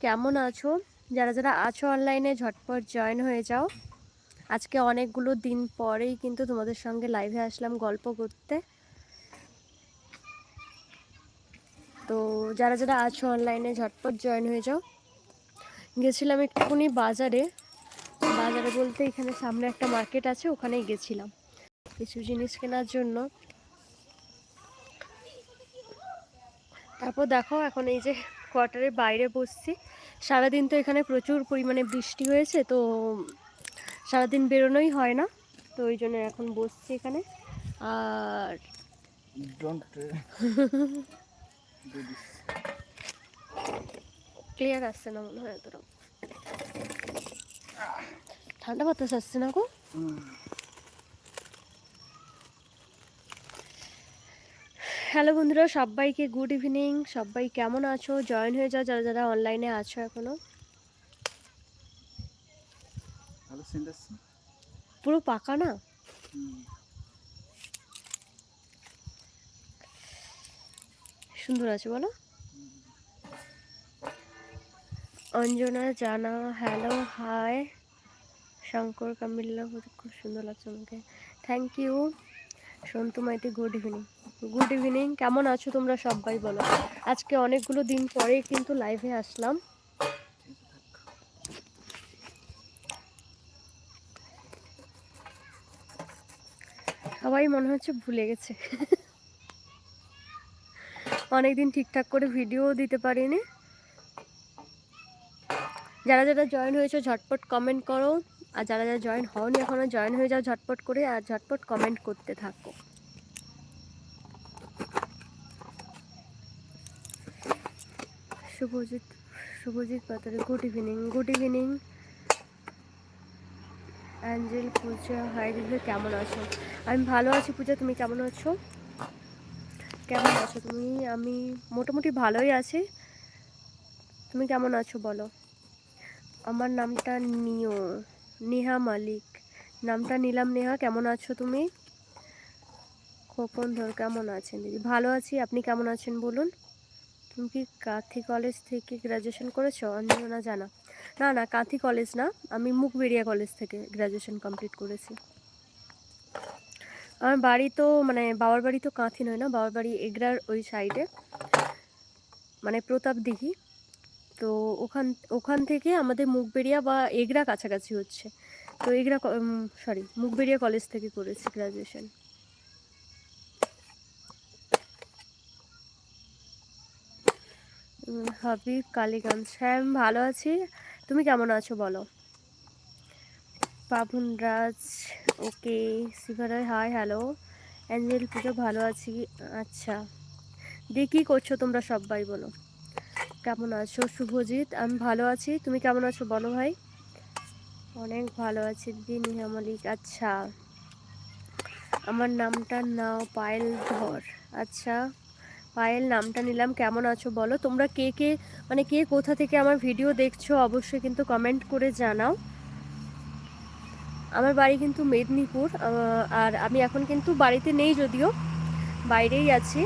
কেমন আছো? যারা যারা আছো অনলাইনে ঝটপট জয়েন হয়ে যাও। আজকে অনেকগুলো দিন পরেই কিন্তু তোমাদের সঙ্গে লাইভে আসলাম গল্প করতে। তো যারা যারা আছো অনলাইনে ঝটপট জয়েন হয়ে যাও। গেছিলাম একটুখানি বাজারে। বাজারে বলতে এখানে সামনে একটা মার্কেট আছে, ওখানেই গেছিলাম। কিছু জিনিস কেনার জন্য। তারপর দেখো এখন এই যে কোয়ার্টারের বাইরে বসছি। সারাদিন তো এখানে প্রচুর পরিমাণে বৃষ্টি হয়েছে তো সারাদিন বেরোনোই হয় না তো ওই জন্য এখন বসছি এখানে। আর don't uh. ক্লিয়ার আসছে না মনে হয় এতটা। ঠান্ডা বাতাস আসছে না গো? হ্যালো বন্ধুরা সবাইকে গুড ইভিনিং। সবাই কেমন আছো? জয়েন হয়ে যাও যারা যারা অনলাইনে আছো এখনও। পুরো পাকা না? সুন্দর আছে বলো। অঞ্জনা জানা হ্যালো হাই। শঙ্কর কামিল্লা খুব সুন্দর লাগছে আমাকে। Thank you Santu Maiti good evening. Good evening কেমন আছো তোমরা সবাই বলো? আজকে অনেকগুলো দিন পরে কিন্তু লাইভে আসলাম। সবাই মনে হচ্ছে ভুলে গেছে। অনেকদিন ঠিকঠাক করে ভিডিও দিতে পারিনি। যারা যারা জয়েন হয়েছে, ঝটপট কমেন্ট করো। আর যারা যারা জয়েন হওনি, এখনও জয়েন হয়ে যাও, ঝটপট করে আর ঝটপট কমেন্ট করতে থাকো। শুভজিৎ শুভজিৎ পাতারে good evening good evening Angel, Puja, hi দিদি কেমন আছো? আমি ভালো আছি, পূজা, তুমি কেমন আছো? কেমন আছো তুমি? আমি মোটামুটি ভালোই আছি। তুমি কেমন আছো বলো? আমার নামটা নিও, নেহা মালিক। নামটা নিলাম, নেহা, কেমন আছো তুমি? খোকন ধর, কেমন আছেন দিদি? ভালো আছি, আপনি কেমন আছেন বলুন? তুমি কি কাঁথি কলেজ থেকে গ্র্যাজুয়েশন করেছ? অঞ্জনা জানা। না না, কাঁথি কলেজ না। আমি মুখবেড়িয়া কলেজ থেকে গ্র্যাজুয়েশন কমপ্লিট করেছি। আমার বাড়ি তো মানে বাবার বাড়ি তো কাঁথি নয় না? বাবার বাড়ি এগরার ওই সাইডে মানে প্রতাপ দিঘি। তো ওখান ওখান থেকে আমাদের মুখবেড়িয়া বা এগরা কাছাকাছি হচ্ছে। তো এগরা সরি মুখবেড়িয়া কলেজ থেকে করেছি গ্র্যাজুয়েশন হাবিব কালীগঞ্জ। হ্যাঁ আমি ভালো আছি। তুমি কেমন আছো বলো? Pavan Raj, okay Shibaray hi hello Angel Puja, ভালো আছি। আচ্ছা। দিয়ে কী করছ তোমরা সবাই বলো? কেমন আছো? শুভজিৎ, আমি ভালো আছি। তুমি কেমন আছো বলো ভাই? অনেক ভালো আছি দিদি, নিহা মলিক আচ্ছা। আমার নামটা নাও পায়েল ধর। আচ্ছা। পায়েল নামটা নিলাম, কেমন আছো বলো? তোমরা কে কে মানে কে কোথা থেকে আমার ভিডিও দেখছ অবশ্যই কিন্তু কমেন্ট করে জানাও। আমার বাড়ি কিন্তু মেদিনীপুর আর আমি এখন কিন্তু বাড়িতে নেই যদিও, বাইরেই আছি।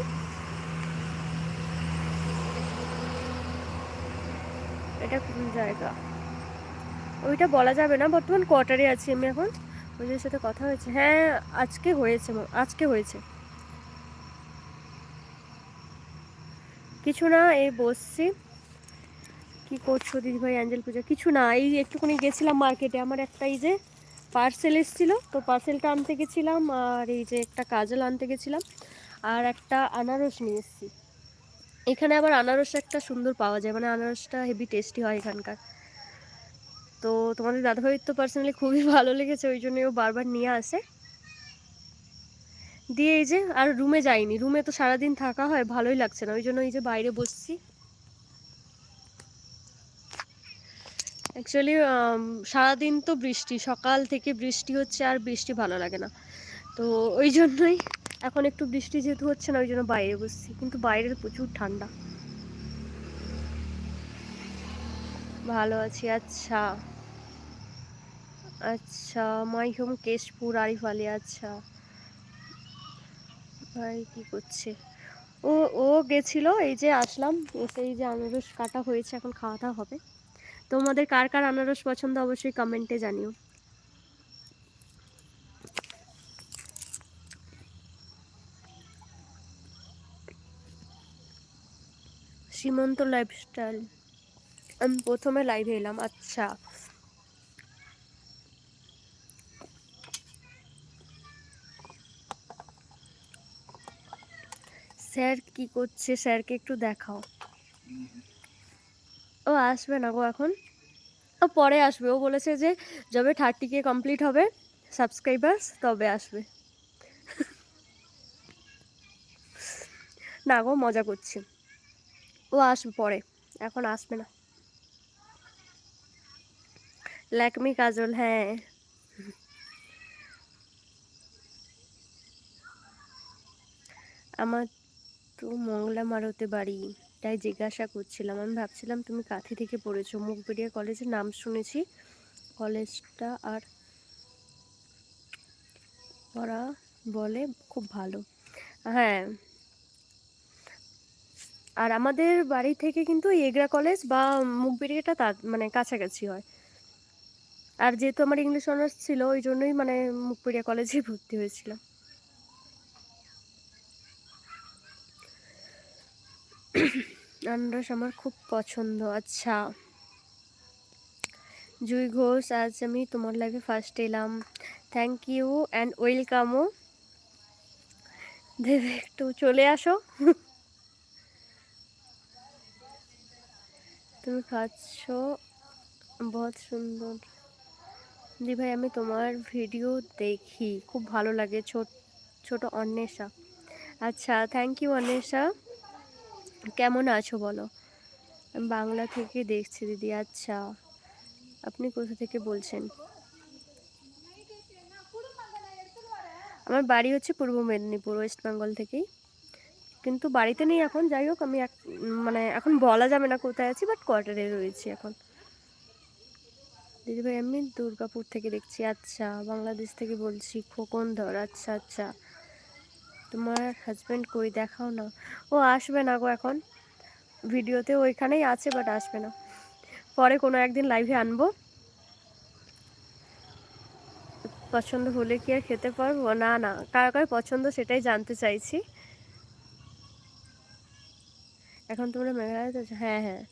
এটা কোন জায়গা? ওইটা বলা যাবে না, বর্তমান কোয়ার্টারে আছি আমি এখন। ওদের সাথে কথা হয়েছে। হ্যাঁ আজকে হয়েছে আজকে হয়েছে। কিছু না, এই বসছি। কি করছ দিদিভাই, অ্যাঞ্জেল পূজা? কিছু না, এই একটুখানি গেছিলাম মার্কেটে। আমার একটা এই যে পার্সেল এসেছিল, তো পার্সেলটা আনতে গেছিলাম আর এই যে একটা কাজল আনতে গেছিলাম আর একটা আনারস নিয়ে এসেছি। এখানে আবার আনারস একটা সুন্দর পাওয়া যায় মানে আনারসটা হেভি টেস্টি হয় এখানকার। তো তোমাদের দাদাভাইয়ের তো পার্সোনালি খুবই ভালো লেগেছে, ওই জন্য ও বারবার নিয়ে আসে। দিয়ে এই যে আর রুমে যাইনি। রুমে তো সারাদিন থাকা হয়, ভালোই লাগছে না। ওই জন্য এই যে বাইরে বসছি। অ্যাকচুয়ালি সারাদিন তো বৃষ্টি। সকাল থেকে বৃষ্টি হচ্ছে আর বৃষ্টি ভালো লাগে না। তো ওই জন্যই এখন একটু বৃষ্টি যেহেতু হচ্ছে না, ওই জন্য বাইরে বসছি। কিন্তু বাইরে প্রচুর ঠান্ডা। ভালো আছি। আচ্ছা। আচ্ছা মাই হোম কেশপুর, আরিফ আলী আচ্ছা। ভাই, কি করছে? ও ও গেছিল, এই যে আসলাম এই যে আনারস কাটা হয়েছে, এখন খাওয়া দাওয়া হবে। তোমাদের কার কার আনারস পছন্দ অবশ্যই কমেন্টে জানিও। সীমন্ত লাইফস্টাইল আমি প্রথমে লাইভে এলাম আচ্ছা। স্যার কি করছে? স্যারকে একটু দেখাও। ও আসবে না গো এখন। ও পরে আসবে। ও বলেছে যে, যবে থার্টি কে কমপ্লিট হবে সাবস্ক্রাইবার্স তবে আসবে। না গো, মজা করছি। ও আসবে পরে। এখন আসবে না। ল্যাকমি কাজল হ্যাঁ। আমার তো মংলা মারতে বাড়ি তাই জিজ্ঞাসা করছিলাম। আমি ভাবছিলাম তুমি কাঁথি থেকে পড়েছো, মুখবেড়িয়া কলেজের নাম শুনেছি। কলেজটা আর ওরা বলে খুব ভালো। হ্যাঁ। আর আমাদের বাড়ি থেকে কিন্তু এগরা কলেজ বা মুখবেড়িয়াটা তার মানে কাছাকাছি হয়। আর যেহেতু আমার ইংলিশ অনার্স ছিল, ওই জন্যই মানে মুখবেড়িয়া কলেজেই ভর্তি হয়েছিলাম। আনারস আমার খুব পছন্দ আচ্ছা। জুই ঘোষ, আজ আমি তোমার লাইফে ফার্স্ট এলাম। থ্যাংক ইউ অ্যান্ড ওয়েলকামও দেবে একটু চলে আসো। তুমি খাচ্ছ, বহুত সুন্দর। দি ভাই, আমি তোমার ভিডিও দেখি, খুব ভালো লাগে, ছোট ছোট অন্বেষা। আচ্ছা থ্যাংক ইউ অন্বেষা। কেমন আছো বলো? বাংলা থেকে দেখছি দিদি আচ্ছা। আপনি কোথা থেকে বলছেন? আমার বাড়ি হচ্ছে পূর্ব মেদিনীপুর, ওয়েস্ট বেঙ্গল থেকেই। কিন্তু বাড়িতে নেই এখন, যাই হোক, আমি এক মানে এখন বলা যাবে না কোথায় আছি বাট কোয়ার্টারে রয়েছি এখন। দিদিভাই, আমি দুর্গাপুর থেকে দেখছি আচ্ছা। বাংলাদেশ থেকে বলছি খোকন ধর আচ্ছা আচ্ছা। তোমার হাজব্যান্ড কই দেখাও না। ও আসবে না গো এখন। ভিডিওতে ওইখানেই আছে বাট আসবে না। পরে কোনো একদিন লাইভে আনব। পছন্দ হলে কি আর খেতে পারব? না না। কার কার পছন্দ সেটাই জানতে চাইছি। এখন তোমরা মেঘালয়তে আছো হ্যাঁ হ্যাঁ।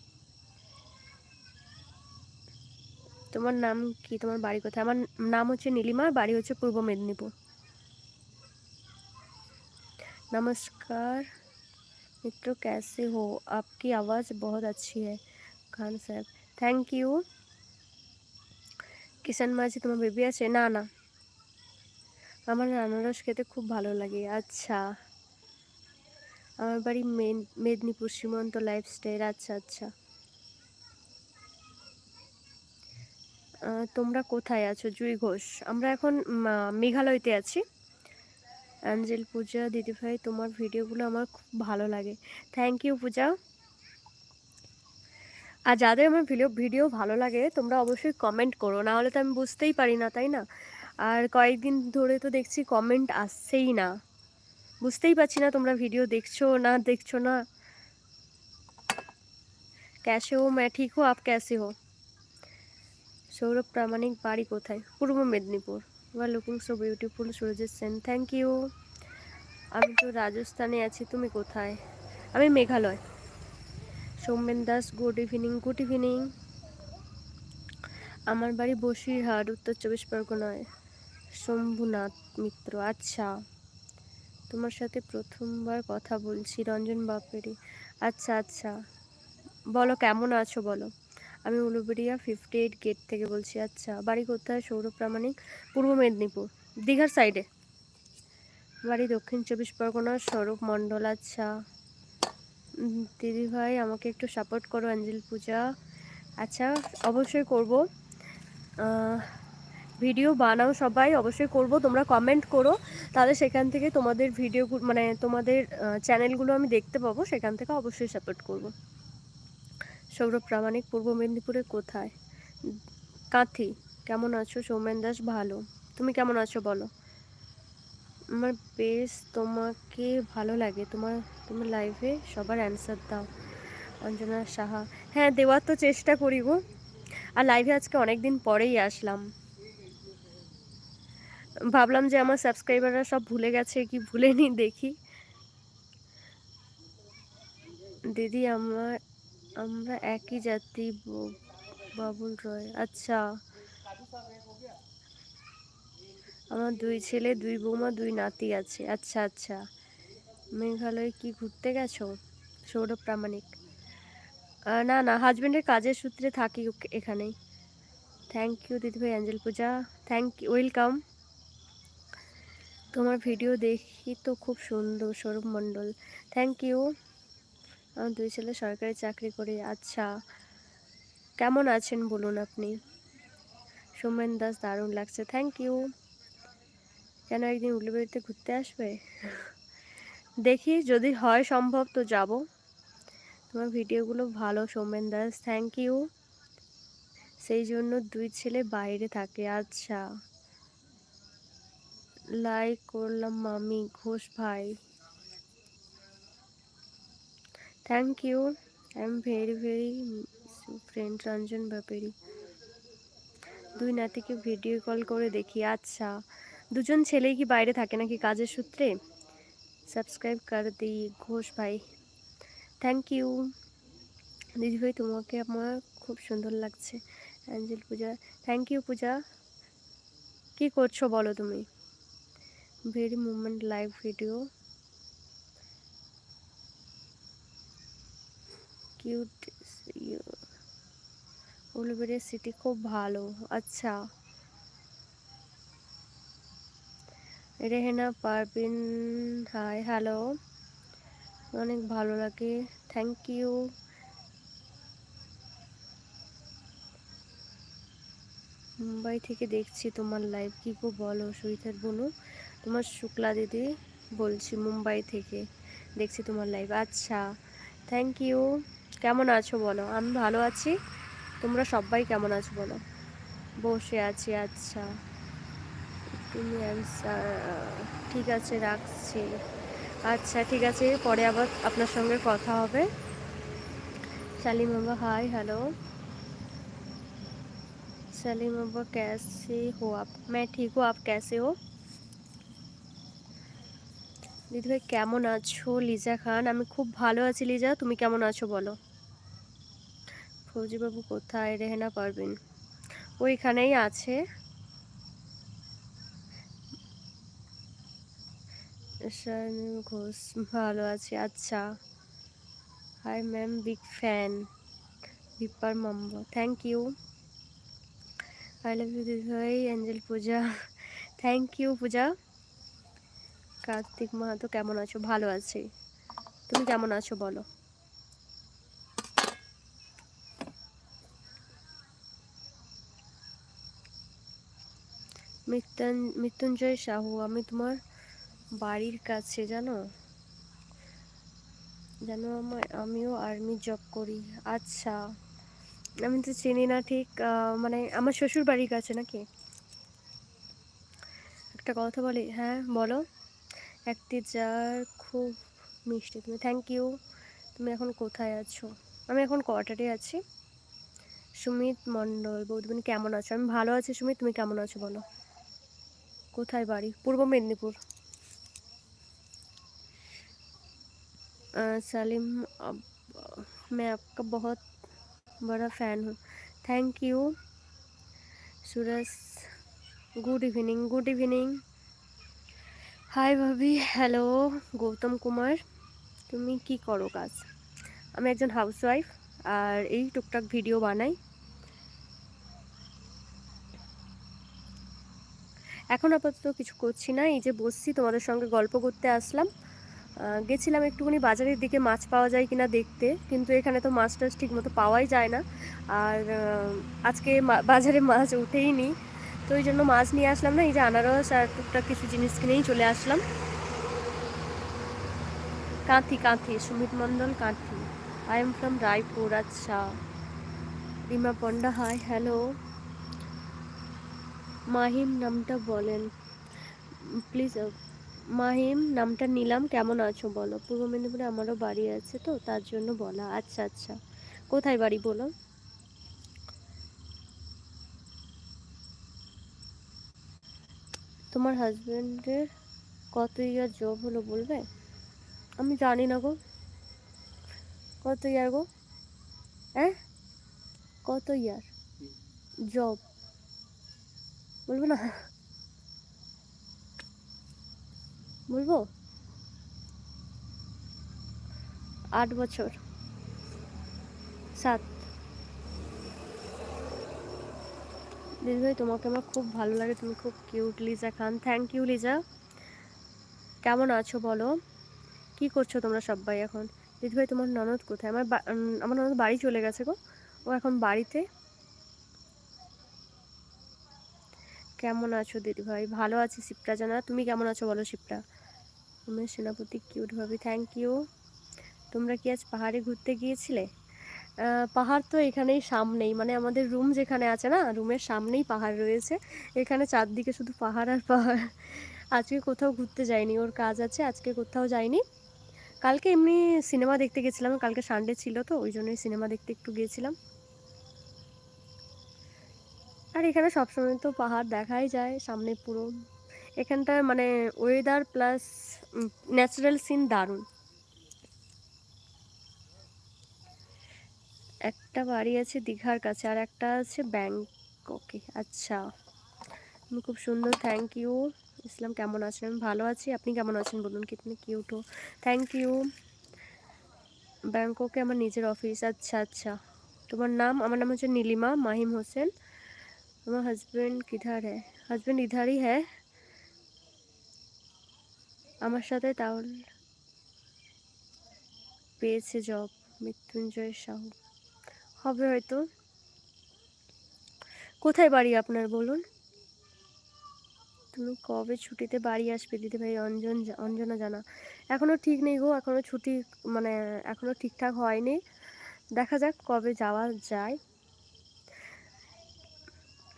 তোমার নাম কি? তোমার বাড়ি কোথায়? আমার নাম হচ্ছে নীলিমা, বাড়ি হচ্ছে পূর্ব মেদিনীপুর। नमस्कार मित्रों कैसे हो आपकी आवाज़ बहुत अच्छी है খান সাহেব থ্যাংক ইউ কিষান মাঝি তোমার বেবি আছে না না আমার আনারস খেতে খুব ভালো লাগে আচ্ছা আমার বাড়ি মেন মেদিনীপুর সীমন্ত লাইফস্টাইল আচ্ছা আচ্ছা আহ, তোমরা কোথায় আছো জুই ঘোষ আমরা এখন উম, আহ, মেঘালয়তে আছি অ্যাঞ্জেল পূজা দিদিভাই তোমার ভিডিওগুলো আমার খুব ভালো লাগে থ্যাংক ইউ পূজা আর যাদের আমার ভিডিও ভিডিও ভালো লাগে তোমরা অবশ্যই কমেন্ট করো না হলে তো আমি বুঝতেই পারি না তাই না আর কয়েকদিন ধরে তো দেখছি কমেন্ট আসছেই না বুঝতেই পারছি না তোমরা ভিডিও দেখছো না দেখছো না कैसे हो मैं ठीक हूँ आप कैसे हो সৌরভ প্রামাণিক বাড়ি কোথায় Purba Medinipur You are looking so beautiful Surajit Sen thank you আমি তো রাজস্থানে আছি, তুমি কোথায়? আমি Meghalaya. Soumen Das good evening good evening আমার বাড়ি বসিরহাট, উত্তর চব্বিশ পরগনায়। শম্ভুনাথ মিত্র আচ্ছা। তোমার সাথে প্রথমবার কথা বলছি, রঞ্জন বাপেরি আচ্ছা আচ্ছা। বলো, কেমন আছো, বলো? আমি উলুবেড়িয়া ফিফটি এইট গেট থেকে বলছি আচ্ছা বাড়ি কোথায় সৌরভ প্রামাণিক পূর্ব মেদিনীপুর দীঘার সাইডে বাড়ি দক্ষিণ চব্বিশ পরগনা স্বরূপ মণ্ডল আচ্ছা। উম, দিদিভাই আমাকে একটু সাপোর্ট করো অঞ্জল পূজা। আচ্ছা অবশ্যই করব। ভিডিও বানাও সবাই অবশ্যই করব। তোমরা কমেন্ট করো। তাহলে সেখান থেকে তোমাদের ভিডিও মানে তোমাদের চ্যানেলগুলো আমি দেখতে পাবো সেখান থেকে অবশ্যই সাপোর্ট করব। সৌরভ প্রামাণিক পূর্ব মেদিনীপুরে কোথায়? কাঁথি, কেমন আছো? সৌমেন দাস, ভালো। তুমি কেমন আছো বলো? আমার বেশ তোমাকে ভালো লাগে। তোমার তোমার লাইফে সবার অ্যান্সার দাও। অঞ্জনা সাহা। হ্যাঁ দেওয়ার তো চেষ্টা করি গো। আর লাইভে আজকে অনেক দিন পরেই আসলাম। ভাবলাম যে আমার সাবস্ক্রাইবাররা সব ভুলে গেছে কি ভুলেনি দেখি। দিদি, আমার আমরা একই জাতি বাবুল রয়। আচ্ছা। আমার দুই ছেলে, দুই বৌমা, দুই নাতি আছে। আচ্ছা আচ্ছা। মেঘালয়ে কি ঘুরতে গেছো? সৌরভ প্রামাণিক। না না হাজবেন্ডের কাজের সূত্রে থাকি এখানেই। থ্যাংক ইউ দিদিভাই Angel Puja. Thank you welcome তোমার ভিডিও দেখি তো খুব সুন্দর, সৌরভ মণ্ডল। থ্যাংক ইউ আমার দুই ছেলে সরকারি চাকরি করে। আচ্ছা কেমন আছেন বলুন আপনি? সোমেন দাস, দারুণ লাগছে। থ্যাংক ইউ কেন একদিন উলুবেড়িতে ঘুরতে আসবে? দেখি, যদি হয় সম্ভব তো যাব। তোমার ভিডিওগুলো ভালো, সৌমেন দাস। থ্যাংক ইউ সেই জন্য দুই ছেলে বাইরে থাকে। আচ্ছা। লাইক করলাম মামি, ঘোষ ভাই। Thank you I am very very friend Ranjan Byapari দুই নাতিকে ভিডিও কল করে দেখি। আচ্ছা দুজন ছেলেই কি বাইরে থাকে নাকি কাজের সূত্রে? সাবস্ক্রাইব কর দিই ঘোষ ভাই। থ্যাংক ইউ দিদিভাই তোমাকে আমার খুব সুন্দর লাগছে। Angel Puja thank you Puja. কি করছ বলো তুমি? Very movement live video cute Uluberia city খুব ভালো আচ্ছা। রেহেনা পারবিন হাই হ্যালো অনেক ভালো লাগে থ্যাংক ইউ মুম্বাই থেকে দেখছি তোমার লাইভ কি গো বলো, সুইথার বনু? তোমার শুক্লা দিদি, বলছি মুম্বাই থেকে দেখছি তোমার লাইভ আচ্ছা। থ্যাংক ইউ কেমন আছো বলো আমি ভালো আছি তোমরা সবাই কেমন আছো বলো বসে আছি আচ্ছা তুমি অ্যান্সার ঠিক আছে রাখছি আচ্ছা ঠিক আছে পরে আবার আপনার সঙ্গে কথা হবে সালিম বাবা হাই হ্যালো सलीम अब्बा कैसे हो आप मैं ठीक हूँ आप कैसे हो দিদিভাই কেমন আছো লিজা খান আমি খুব ভালো আছি লিজা তুমি কেমন আছো বলো ফৌজিবাবু কোথায়? রেহেনা পারবেন ওইখানেই আছে। ঘোষ, ভালো আছি। আচ্ছা। Hi ma'am, big fan. বিপার mamba, thank you. I love you দিদিভাই Angel Puja. Thank you Puja. Kartik Mahato, কেমন আছো? ভালো আছি। তুমি কেমন আছো বলো? মৃত্যুঞ্জয় সাহু, আমি তোমার বাড়ির কাছে, জানো? জানো আমার আমিও আর্মি জব করি। আচ্ছা আমি তো চিনি না, ঠিক মানে আমার শ্বশুর বাড়ির কাছে নাকি? একটা কথা বলি হ্যাঁ বলো। একটি যার খুব মিষ্টি, তুমি থ্যাংক ইউ তুমি এখন কোথায় আছো? আমি এখন কোয়ার্টারে আছি। সুমিত মণ্ডল বৌদিমণি কেমন আছো? আমি ভালো আছি সুমিত, তুমি কেমন আছো বলো? কোথায় বাড়ি পূর্ব মেদিনীপুর अ, सलीम अब मैं आपका बहुत बड़ा फ़ैन हूँ thank you Suraj good evening good evening hi ভাবি হ্যালো গৌতম কুমার তুমি কি করো কাজ আমি একজন হাউসওয়াইফ আর এই টুকটাক ভিডিও বানাই এখন আপাতত কিছু করছি না, এই যে বসছি, তোমাদের সঙ্গে গল্প করতে আসলাম। গেছিলাম একটুখানি বাজারের দিকে, মাছ পাওয়া যায় কিনা দেখতে, কিন্তু এখানে তো মাছ টাছ ঠিক মতো পাওয়াই যায় না। আর আজকে বাজারে মাছ উঠেই নি তো ওই জন্য মাছ নিয়ে আসলাম না, এই যে আনারস আর টুকটাক কিছু জিনিস কিনেই চলে আসলাম। Kanthi Kanthi, Sumit Mondal Kanthi. I am from Raipur আচ্ছা। রিমা পন্ডা হাই হ্যালো মাহিম নামটা বলেন। প্লিজ মাহিম নামটা নিলাম কেমন আছো বলো? পূর্ব মেদিনীপুরে আমারও বাড়ি আছে তো তার জন্য বলা। আচ্ছা আচ্ছা। কোথায় বাড়ি বলো? তোমার হাজবেন্ডের কত ইয়ার জব হলো বলবে? আমি জানি না গো। কত ইয়ার গো? হ্যাঁ? কত ইয়ার জব বলব না? বলব? আট বছর। সাত। দিদি ভাই, তোমাকে আমার খুব ভালো লাগে, তুমি খুব cute Liza Khan thank you Liza কেমন আছো বলো? কি করছ তোমরা সবাই এখন? দিদি ভাই, তোমার ননদ কোথায়? আমার আমার ননদ বাড়ি চলে গেছে গো। ও এখন বাড়িতে। কেমন আছো দিদি ভাই? ভালো আছি শিপ্রা জানা। তুমি কেমন আছো বলো শিপ্রা? তুমি সেনাপতি কিউট ভাবি থ্যাংক ইউ তোমরা কি আজ পাহাড়ে ঘুরতে গিয়েছিলে? পাহাড় তো এখানেই সামনেই মানে আমাদের রুম যেখানে আছে না রুমের সামনেই পাহাড় রয়েছে। এখানে চারদিকে শুধু পাহাড় আর পাহাড়। আজকে কোথাও ঘুরতে যাইনি, ওর কাজ আছে, আজকে কোথাও যাইনি। কালকে এমনি সিনেমা দেখতে গেছিলাম, কালকে সানডে ছিল তো, ওই জন্যই সিনেমা দেখতে একটু গিয়েছিলাম। আর এখানে সবসময় তো পাহাড় দেখাই যায় সামনে পুরো। এখানটার মানে ওয়েদার প্লাস ন্যাচারাল সিন দারুণ। একটা বাড়ি আছে দীঘার কাছে আর একটা আছে ব্যাংককে। আচ্ছা তুমি খুব সুন্দর থ্যাংক ইউ ইসলাম, কেমন আছেন? আমি ভালো আছি। আপনি কেমন আছেন বলুন, কিতনি কিউটো থ্যাংক ইউ ব্যাংককে আমার নিজের অফিস আচ্ছা আচ্ছা। তোমার নাম? আমার নাম হচ্ছে নীলিমা মাহিম হোসেন। তোমার হাজবেন্ড কিধার হ্যাঁ হাজবেন্ড ইধারই হ্যাঁ আমার সাথে তাহলে পেয়েছে জব মৃত্যুঞ্জয় সাহু হবে হয়তো কোথায় বাড়ি আপনার বলুন তুমি কবে ছুটিতে বাড়ি আসবে দিদি ভাই অঞ্জন অঞ্জনা জানা এখনও ঠিক নেই গো এখনও ছুটি মানে এখনও ঠিকঠাক হয়নি দেখা যাক কবে যাওয়া যায়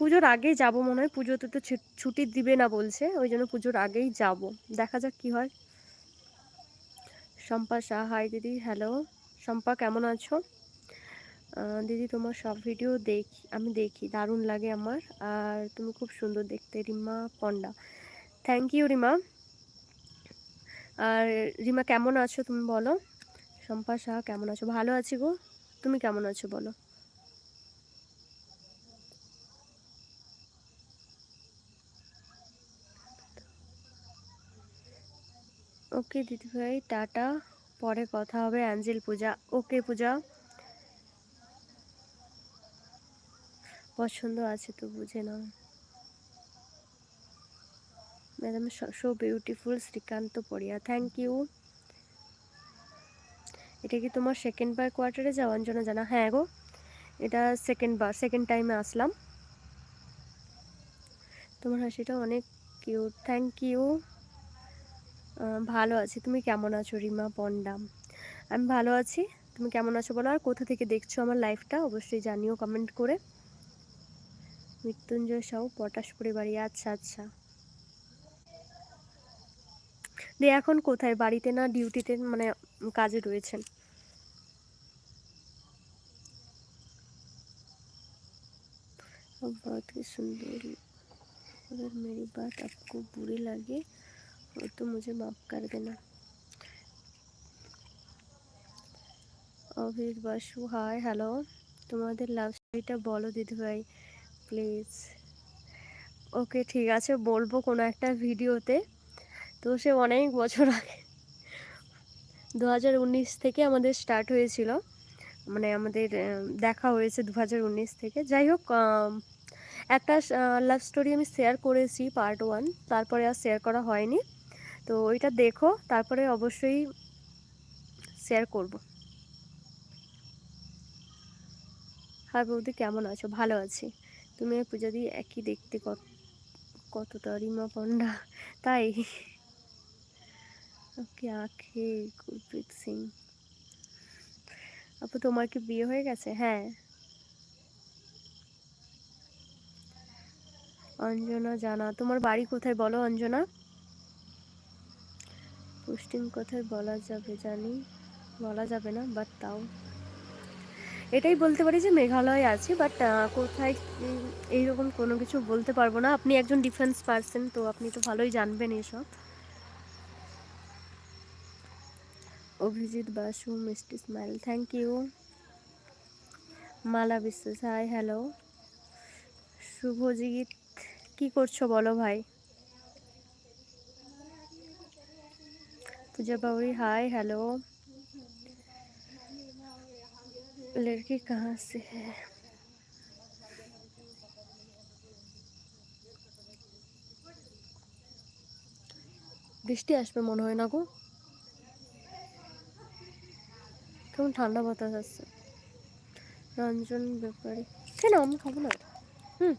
পুজোর আগেই যাব মনে হয়। পুজোতে তো ছুটি দিবে না বলছে, ওই জন্য পুজোর আগেই যাব। দেখা যাক কি হয়। শম্পা শাহ হাই দিদি হ্যালো শম্পা, কেমন আছো? দিদি, তোমার সব ভিডিও দেখি, আমি দেখি, দারুণ লাগে আমার। আর তুমি খুব সুন্দর দেখতে, Rima panda. Thank you Rima. আর রিমা, কেমন আছো তুমি বলো? শম্পা শাহ, কেমন আছো? ভালো আছি গো। তুমি কেমন আছো বলো? ওকে দিদিভাই টাটা। পরে কথা হবে অ্যাঞ্জেল পূজা। ওকে পূজা। পছন্দ আছে তো, বুঝে নাও। Madam so beautiful Srikanta Paria. Thank you এটা কি তোমার সেকেন্ড বার কোয়ার্টারে যাওয়ার জন্য জানা? হ্যাঁ গো, এটা সেকেন্ড বার সেকেন্ড টাইমে আসলাম। তোমার হাসিটা অনেক কিউট থ্যাংক ইউ ভালো আছি তুমি কেমন আছো রিমা পন্ডা আমি ভালো আছি তুমি কেমন আছো বলো আর কোথা থেকে দেখছো আমার লাইফটা অবশ্যই জানিও কমেন্ট করে মৃত্যুঞ্জয় সাউ পটাশপুরে বাড়ি আচ্ছা আচ্ছা দিয়ে এখন কোথায় বাড়িতে না ডিউটিতে মানে কাজে রয়েছেন अब बात की सुन ली अगर मेरी बात आपको बुरी लगे हो तो मुझे माफ़ कर देना অভির বাসু হাই হ্যালো তোমাদের লাভ স্টোরিটা বলো দিদিভাই প্লিজ ওকে ঠিক আছে বলবো কোনো একটা ভিডিওতে তো সে অনেক বছর আগে দু হাজার উনিশ থেকে আমাদের স্টার্ট হয়েছিল মানে আমাদের আহ, দেখা হয়েছে দু হাজার উনিশ থেকে যাই হোক আম, একটা লাভ স্টোরি আমি শেয়ার করেছি পার্ট ওয়ান তারপরে আর শেয়ার করা হয়নি তো ওইটা দেখো, তারপরে অবশ্যই শেয়ার করব। হ্যাঁ বৌদি, কেমন আছো? ভালো আছি। তুমি পূজা দিয়ে একই দেখতে কত, কতটা রিমা পন্ডা, তাই? ওকে, আখে, গুরপ্রীত সিং। আপু, তোমার কি বিয়ে হয়ে গেছে? হ্যাঁ। অঞ্জনা জানা, তোমার বাড়ি কোথায় বলো অঞ্জনা? পোস্টিং কোথায় বলা যাবে জানি, বলা যাবে না বাট তাও। এটাই বলতে পারি যে মেঘালয় আছে বাট কোথায় এইরকম কোনো কিছু বলতে পারব না। আপনি একজন ডিফেন্স পার্সন তো আপনি তো ভালোই জানবেন এসব। অভিজিৎ বাসু, মিষ্টি smile thank you Mala Biswas hi hello Subhajit, কি করছ বলো ভাই? पूजा बावरी हाय हेलो लड़की कहाँ से है বৃষ্টি আসবে মনে হয় না গো কেমন ঠান্ডা বাতাস আসছে রঞ্জন ব্যাপারে কেন আমি খাবো না হুম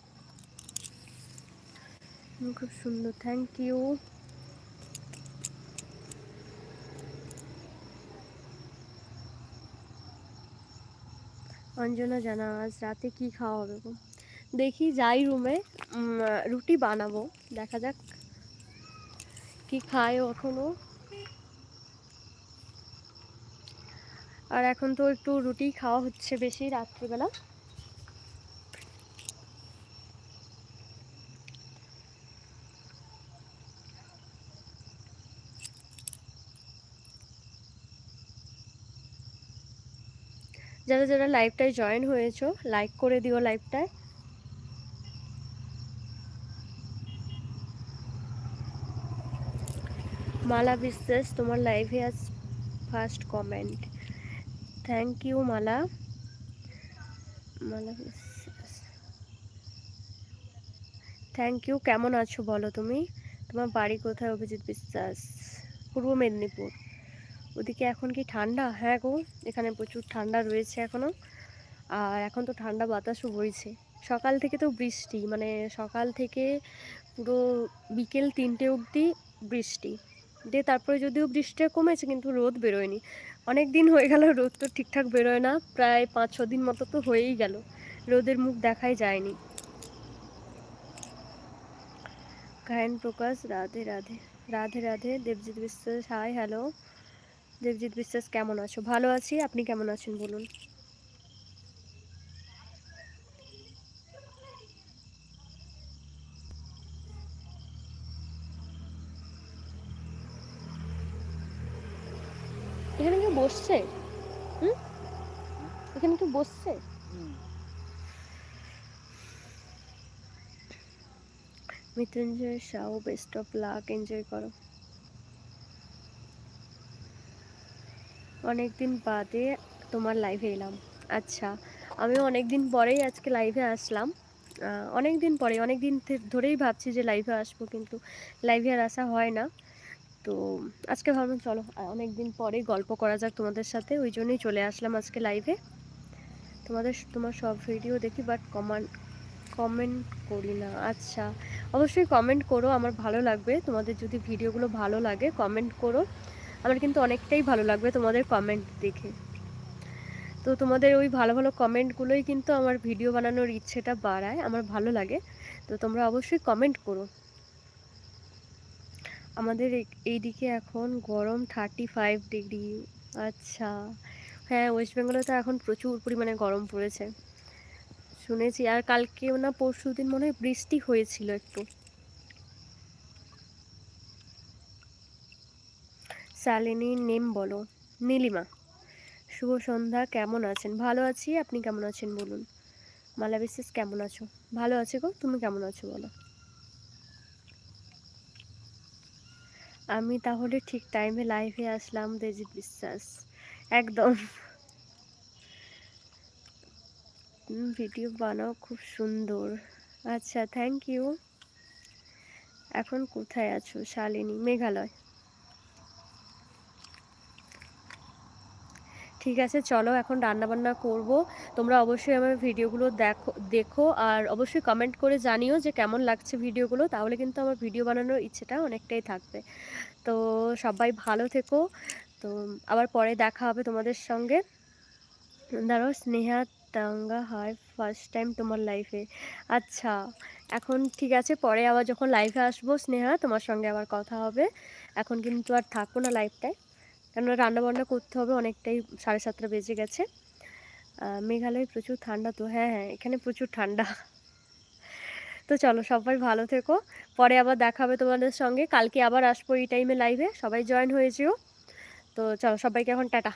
হুম, খুব সুন্দর থ্যাংক ইউ অঞ্জনা জানা, আজ রাতে কি খাওয়া হবে দেখি যাই রুমে রুটি বানাবো, দেখা যাক কি খায় এখনও আর এখন তো একটু রুটি খাওয়া হচ্ছে বেশি রাত্রিবেলা। যারা যারা লাইভটায় জয়েন হয়েছো লাইক করে দিও লাইভটায় মালা বিশ্বাস, তোমার লাইভে আজ first comment thank you Mala. Mala Biswas. Thank you কেমন আছো বলো তুমি? তোমার বাড়ি কোথায়, অভিজিৎ বিশ্বাস? পূর্ব মেদিনীপুর। ওদিকে এখন কি ঠান্ডা? হ্যাঁ গো, এখানে প্রচুর ঠান্ডা রয়েছে এখনও আর এখন তো ঠান্ডা বাতাসও বইছে। সকাল থেকে তো বৃষ্টি মানে সকাল থেকে পুরো বিকেল তিনটে অবধি বৃষ্টি। দিয়ে তারপরে যদিও বৃষ্টিটা কমেছে, কিন্তু রোদ বেরোয়নি। অনেক দিন হয়ে গেল, রোদ তো ঠিকঠাক বেরোয় না। প্রায় পাঁচ ছ দিন মতো তো হয়েই গেল। রোদের মুখ দেখাই যায়নি। গায়ন প্রকাশ, রাধে রাধে। রাধে রাধে, দেবজিৎ বিশ্বাস, হাই, হ্যালো। দেবজিৎ বিশ্বাস কেমন আছো? ভালো আছি আপনি কেমন আছেন বলুন? এখানে কেউ বসছে? হুম? এখানে কেউ বসছে। Mrityunjay Shaw best of luck enjoy করো। অনেক দিন বাদে তোমার লাইভে এলাম। আচ্ছা আমিও অনেক দিন পরেই আজকে লাইভে আসলাম। অনেক দিন পরে অনেক দিন ধরেই ভাবছি যে লাইভে আসব, কিন্তু লাইভে আর আসা হয় না। তো আজকে ভাবলাম, চলো অনেক দিন পরে গল্প করা যাক তোমাদের সাথে, ওই জন্যই চলে আসলাম আজকে লাইভে তোমাদের তোমার সব ভিডিও দেখি বাট কমান কমেন্ট করি না। আচ্ছা অবশ্যই কমেন্ট করো, আমার ভালো লাগবে। তোমাদের যদি ভিডিওগুলো ভালো লাগে কমেন্ট করো। আমার কিন্তু অনেকটাই ভালো লাগবে তোমাদের কমেন্ট দেখে। তো তোমাদের ওই ভালো ভালো কমেন্টগুলোই কিন্তু আমার ভিডিও বানানোর ইচ্ছেটা বাড়ায়, আমার ভালো লাগে। তো তোমরা অবশ্যই কমেন্ট করো। আমাদের এই- এইদিকে এখন গরম থার্টি ফাইভ ডিগ্রি আচ্ছা। হ্যাঁ ওয়েস্ট বেঙ্গলে তো এখন প্রচুর পরিমাণে গরম পড়েছে। শুনেছি, আর কালকে না পরশু দিন মনে হয় বৃষ্টি হয়েছিল একটু। শালিনীর নেম বলো। নীলিমা। শুভ সন্ধ্যা, কেমন আছেন? ভালো আছি, আপনি কেমন আছেন বলুন। মালা বিশ্বাস, কেমন আছো? ভালো আছে গো, তুমি কেমন আছো বলো। আমি তাহলে ঠিক টাইমে লাইভে আসলাম দেজিৎ বিশ্বাস। একদম। ভিডিও বানাও, খুব সুন্দর। আচ্ছা থ্যাংক ইউ এখন কোথায় আছো, শালিনী? মেঘালয়। ঠিক আছে, চলো এখন রান্নাবান্না করব। তোমরা অবশ্যই আমার ভিডিওগুলো দেখো দেখো আর অবশ্যই কমেন্ট করে জানিও যে কেমন লাগছে ভিডিওগুলো, তাহলে কিন্তু আমার ভিডিও বানানোর ইচ্ছেটা অনেকটাই থাকবে। তো সবাই ভালো থেকো। তো আবার পরে দেখা হবে তোমাদের সঙ্গে। দাঁড়াও, Sneha Tanga hi first time তোমার লাইফে আচ্ছা এখন ঠিক আছে, পরে আবার যখন লাইভে আসব, স্নেহা, তোমার সঙ্গে আবার কথা হবে। এখন কিন্তু আর থাকব না লাইভটায় কেননা রান্নাবান্না করতে হবে অনেকটাই, সাড়ে সাতটা বেজে গেছে। মেঘালয় প্রচুর ঠান্ডা তো হ্যাঁ হ্যাঁ এখানে প্রচুর ঠান্ডা। তো চলো, সবাই ভালো থেকো। পরে আবার দেখা হবে তোমাদের সঙ্গে। কালকে আবার আসব এই টাইমে লাইভে সবাই জয়েন হয়েছেও তো চলো, সবাইকে এখন টাটা।